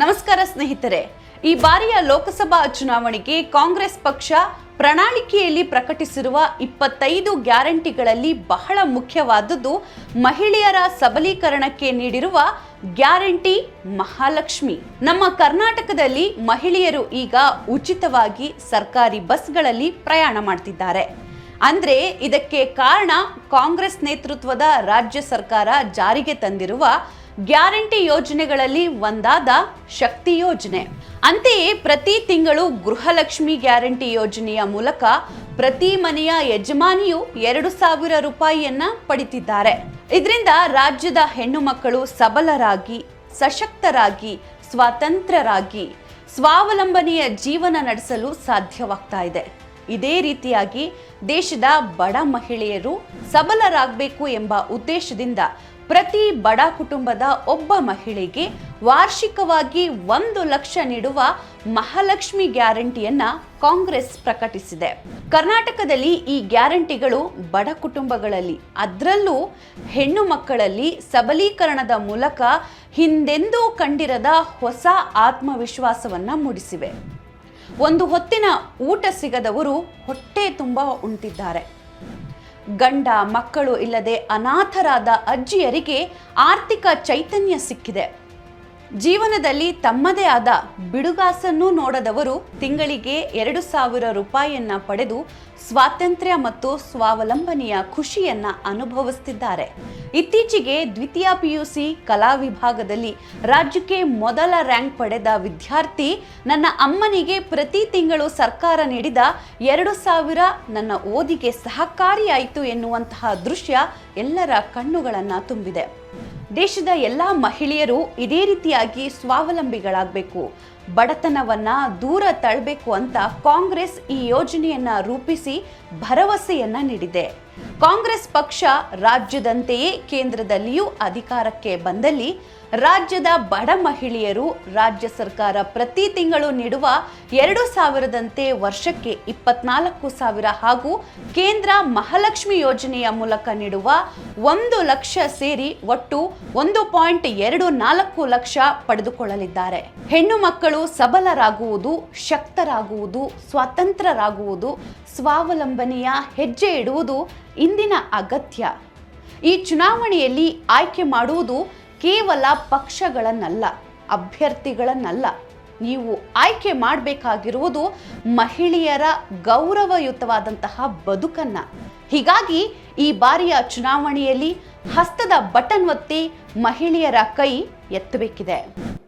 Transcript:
ನಮಸ್ಕಾರ ಸ್ನೇಹಿತರೆ. ಈ ಬಾರಿಯ ಲೋಕಸಭಾ ಚುನಾವಣೆಗೆ ಕಾಂಗ್ರೆಸ್ ಪಕ್ಷ ಪ್ರಣಾಳಿಕೆಯಲ್ಲಿ ಪ್ರಕಟಿಸಿರುವ ಇಪ್ಪತ್ತೈದು ಗ್ಯಾರಂಟಿಗಳಲ್ಲಿ ಬಹಳ ಮುಖ್ಯವಾದದ್ದು ಮಹಿಳೆಯರ ಸಬಲೀಕರಣಕ್ಕೆ ನೀಡಿರುವ ಗ್ಯಾರಂಟಿ ಮಹಾಲಕ್ಷ್ಮಿ. ನಮ್ಮ ಕರ್ನಾಟಕದಲ್ಲಿ ಮಹಿಳೆಯರು ಈಗ ಉಚಿತವಾಗಿ ಸರ್ಕಾರಿ ಬಸ್ಗಳಲ್ಲಿ ಪ್ರಯಾಣ ಮಾಡ್ತಿದ್ದಾರೆ. ಅಂದ್ರೆ ಇದಕ್ಕೆ ಕಾರಣ ಕಾಂಗ್ರೆಸ್ ನೇತೃತ್ವದ ರಾಜ್ಯ ಸರ್ಕಾರ ಜಾರಿಗೆ ತಂದಿರುವ ಗ್ಯಾರಂಟಿ ಯೋಜನೆಗಳಲ್ಲಿ ಒಂದಾದ ಶಕ್ತಿ ಯೋಜನೆ. ಅಂತೆಯೇ ಪ್ರತಿ ತಿಂಗಳು ಗೃಹಲಕ್ಷ್ಮಿ ಗ್ಯಾರಂಟಿ ಯೋಜನೆಯ ಮೂಲಕ ಪ್ರತಿ ಮನೆಯ ಯಜಮಾನಿಯು ಎರಡು ಸಾವಿರ ರೂಪಾಯಿಯನ್ನ ಪಡಿತಿದ್ದಾರೆ. ಇದರಿಂದ ರಾಜ್ಯದ ಹೆಣ್ಣು ಮಕ್ಕಳು ಸಬಲರಾಗಿ, ಸಶಕ್ತರಾಗಿ, ಸ್ವಾತಂತ್ರ್ಯರಾಗಿ, ಸ್ವಾವಲಂಬನೆಯ ಜೀವನ ನಡೆಸಲು ಸಾಧ್ಯವಾಗ್ತಾ ಇದೆ. ಇದೇ ರೀತಿಯಾಗಿ ದೇಶದ ಬಡ ಮಹಿಳೆಯರು ಸಬಲರಾಗಬೇಕು ಎಂಬ ಉದ್ದೇಶದಿಂದ ಪ್ರತಿ ಬಡ ಕುಟುಂಬದ ಒಬ್ಬ ಮಹಿಳೆಗೆ ವಾರ್ಷಿಕವಾಗಿ ಒಂದು ಲಕ್ಷ ನೀಡುವ ಮಹಾಲಕ್ಷ್ಮಿ ಗ್ಯಾರಂಟಿಯನ್ನ ಕಾಂಗ್ರೆಸ್ ಪ್ರಕಟಿಸಿದೆ. ಕರ್ನಾಟಕದಲ್ಲಿ ಈ ಗ್ಯಾರಂಟಿಗಳು ಬಡ ಕುಟುಂಬಗಳಲ್ಲಿ, ಅದರಲ್ಲೂ ಹೆಣ್ಣು ಮಕ್ಕಳಲ್ಲಿ ಸಬಲೀಕರಣದ ಮೂಲಕ ಹಿಂದೆಂದೂ ಕಂಡಿರದ ಹೊಸ ಆತ್ಮವಿಶ್ವಾಸವನ್ನ ಮೂಡಿಸಿವೆ. ಒಂದು ಹೊತ್ತಿನ ಊಟ ಸಿಗದವರು ಹೊಟ್ಟೆ ತುಂಬ ಉಂಟಿದ್ದಾರೆ. ಗಂಡ, ಮಕ್ಕಳು ಇಲ್ಲದೆ ಅನಾಥರಾದ ಅಜ್ಜಿಯರಿಗೆ ಆರ್ಥಿಕ ಚೈತನ್ಯ ಸಿಕ್ಕಿದೆ. ಜೀವನದಲ್ಲಿ ತಮ್ಮದೇ ಆದ ಬಿಡುಗಾಸನ್ನು ನೋಡದವರು ತಿಂಗಳಿಗೆ ಎರಡು ಸಾವಿರ ರೂಪಾಯಿಯನ್ನ ಪಡೆದು ಸ್ವಾತಂತ್ರ್ಯ ಮತ್ತು ಸ್ವಾವಲಂಬನೆಯ ಖುಷಿಯನ್ನ ಅನುಭವಿಸುತ್ತಿದ್ದಾರೆ ಇತ್ತೀಚೆಗೆ ದ್ವಿತೀಯ ಪಿಯುಸಿ ಕಲಾ ವಿಭಾಗದಲ್ಲಿ ರಾಜ್ಯಕ್ಕೆ ಮೊದಲ ರ್ಯಾಂಕ್ ಪಡೆದ ವಿದ್ಯಾರ್ಥಿ ನನ್ನ ಅಮ್ಮನಿಗೆ ಪ್ರತಿ ತಿಂಗಳು ಸರ್ಕಾರ ನೀಡಿದ ಎರಡು ಸಾವಿರ ನನ್ನ ಓದಿಗೆ ಸಹಕಾರಿಯಾಯಿತು ಎನ್ನುವಂತಹ ದೃಶ್ಯ ಎಲ್ಲರ ಕಣ್ಣುಗಳನ್ನು ತುಂಬಿದೆ. ದೇಶದ ಎಲ್ಲ ಮಹಿಳೆಯರು ಇದೇ ರೀತಿಯಾಗಿ ಸ್ವಾವಲಂಬಿಗಳಾಗಬೇಕು. ಬಡತನವನ್ನ ದೂರ ತಳ್ಳಬೇಕು ಅಂತ ಕಾಂಗ್ರೆಸ್ ಈ ಯೋಜನೆಯನ್ನ ರೂಪಿಸಿ ಭರವಸೆಯನ್ನ ನೀಡಿದೆ. ಕಾಂಗ್ರೆಸ್ ಪಕ್ಷ ರಾಜ್ಯದಂತೆಯೇ ಕೇಂದ್ರದಲ್ಲಿಯೂ ಅಧಿಕಾರಕ್ಕೆ ಬಂದಲ್ಲಿ ರಾಜ್ಯದ ಬಡ ಮಹಿಳೆಯರು ರಾಜ್ಯ ಸರ್ಕಾರ ಪ್ರತಿ ತಿಂಗಳು ನೀಡುವ ಎರಡು ಸಾವಿರದಂತೆ ವರ್ಷಕ್ಕೆ ಇಪ್ಪತ್ನಾಲ್ಕು ಸಾವಿರ ಹಾಗೂ ಕೇಂದ್ರ ಮಹಾಲಕ್ಷ್ಮಿ ಯೋಜನೆಯ ಮೂಲಕ ನೀಡುವ ಒಂದು ಲಕ್ಷ ಸೇರಿ ಒಟ್ಟು ಒಂದು ಪಾಯಿಂಟ್ ಎರಡು ನಾಲ್ಕು ಲಕ್ಷ ಪಡೆದುಕೊಳ್ಳಲಿದ್ದಾರೆ. ಹೆಣ್ಣು ಮಕ್ಕಳು ಸಬಲರಾಗುವುದು, ಶಕ್ತರಾಗುವುದು, ಸ್ವಾತಂತ್ರ್ಯರಾಗುವುದು, ಸ್ವಾವಲಂಬನೆಯ ಹೆಜ್ಜೆ ಇಡುವುದು ಇಂದಿನ ಅಗತ್ಯ. ಈ ಚುನಾವಣೆಯಲ್ಲಿ ಆಯ್ಕೆ ಮಾಡುವುದು ಕೇವಲ ಪಕ್ಷಗಳನ್ನಲ್ಲ, ಅಭ್ಯರ್ಥಿಗಳನ್ನಲ್ಲ. ನೀವು ಆಯ್ಕೆ ಮಾಡಬೇಕಾಗಿರುವುದು ಮಹಿಳೆಯರ ಗೌರವಯುತವಾದಂತಹ ಬದುಕನ್ನ. ಹೀಗಾಗಿ ಈ ಬಾರಿಯ ಚುನಾವಣೆಯಲ್ಲಿ ಹಸ್ತದ ಬಟನ್ ಒತ್ತಿ ಮಹಿಳೆಯರ ಕೈ ಎತ್ತಬೇಕಿದೆ.